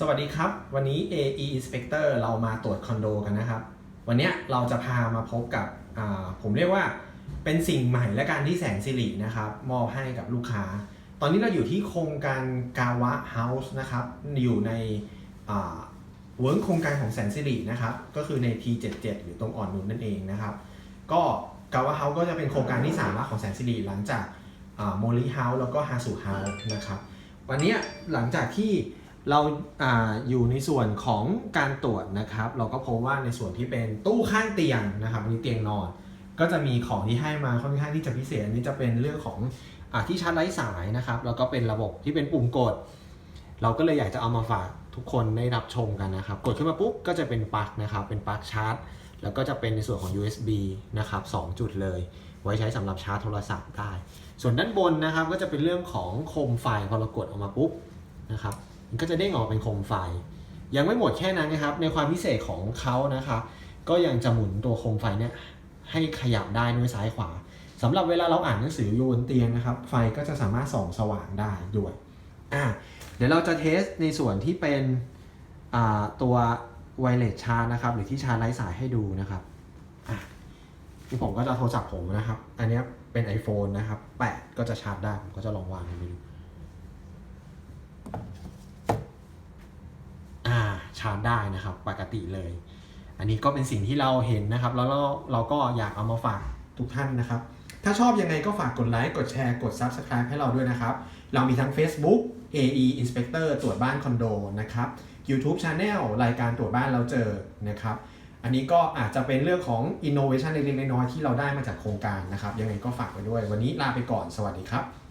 สวัสดีครับ วันนี้ AE Inspector เรามาตรวจคอนโดกันนะครับ วันนี้เราจะพามาพบกับผมเรียกว่าเป็นสิ่งใหม่และการที่แสนสิรินะครับ มอบให้กับลูกค้า ตอนนี้เราอยู่ที่โครงการกาวะเฮาส์นะครับ อยู่ในเวิร์กโครงการของแสนสิรินะครับ ก็คือใน T77 หรือตรงอ่อนนุนนั่นเองนะครับ ก็กาวะเฮาส์ก็จะเป็นโครงการที่สามของแสนสิริหลังจากโมลิเฮาส์แล้วก็ฮาสุเฮาส์นะครับ วันนี้หลังจากที่ เราอาอยู่ในส่วนของการตรวจนะครับ เราก็พบว่าในส่วนที่เป็นตู้ข้างเตียงนะครับอันนี้เตียงนอน ก็จะมีของที่ให้มาค่อนข้างที่จะพิเศษอันนี้จะเป็นเรื่องของอาที่ชาร์จไร้สายนะครับแล้วก็เป็นระบบที่เป็นปุ่มกด เราก็เลยอยากจะเอามาฝากทุกคนได้รับชมกันนะครับ กดขึ้นมาปุ๊บก็จะเป็นปลั๊กนะครับ เป็นปลั๊กชาร์จ แล้วก็จะเป็นในส่วนของ USB นะครับ2จุดเลย ไว้ใช้สำหรับชาร์จโทรศัพท์ได้ ส่วนด้านบนนะครับก็จะเป็นเรื่องของโคมไฟพอเรากดออกมาปุ๊บนะครับ มันก็จะเด้งออกเป็นโคมไฟ ยังไม่หมดแค่นั้นนะครับ ในความพิเศษของเขานะครับก็ยังจะหมุนตัวโคมไฟเนี่ยให้ขยับได้ด้วยซ้ายขวาสำหรับเวลาเราอ่านหนังสืออยู่บนเตียงนะครับ ไฟก็จะสามารถส่องสว่างได้ด้วยอะเดี๋ยวเราจะเทสในส่วนที่เป็นอ่าตัวไวเลสชาร์จนะครับ หรือที่ชาร์จไร้สายให้ดูนะครับอะนี่ผมก็จะโทรศัพท์ผมนะครับ อันนี้เป็น iPhone นะครับ 8 ก็จะชาร์จได้ ผมก็จะลองวางดู ชาร์จได้นะครับ ปกติเลย อันนี้ก็เป็นสิ่งที่เราเห็นนะครับ แล้วเราเราก็อยากเอามาฝากทุกท่านนะครับ ถ้าชอบยังไงก็ฝากกดไลค์กดแชร์กด Subscribe ให้เราด้วยนะครับ เรามีทั้ง Facebook AE Inspector ตรวจบ้านคอนโดนะครับ YouTube Channel รายการตรวจบ้านเราเจอนะครับอันนี้ก็อาจจะเป็นเรื่องของ innovation เล็กๆน้อยๆที่เราได้มาจากโครงการนะครับ ยังไงก็ฝากไว้ด้วย วันนี้ลาไปก่อน สวัสดีครับ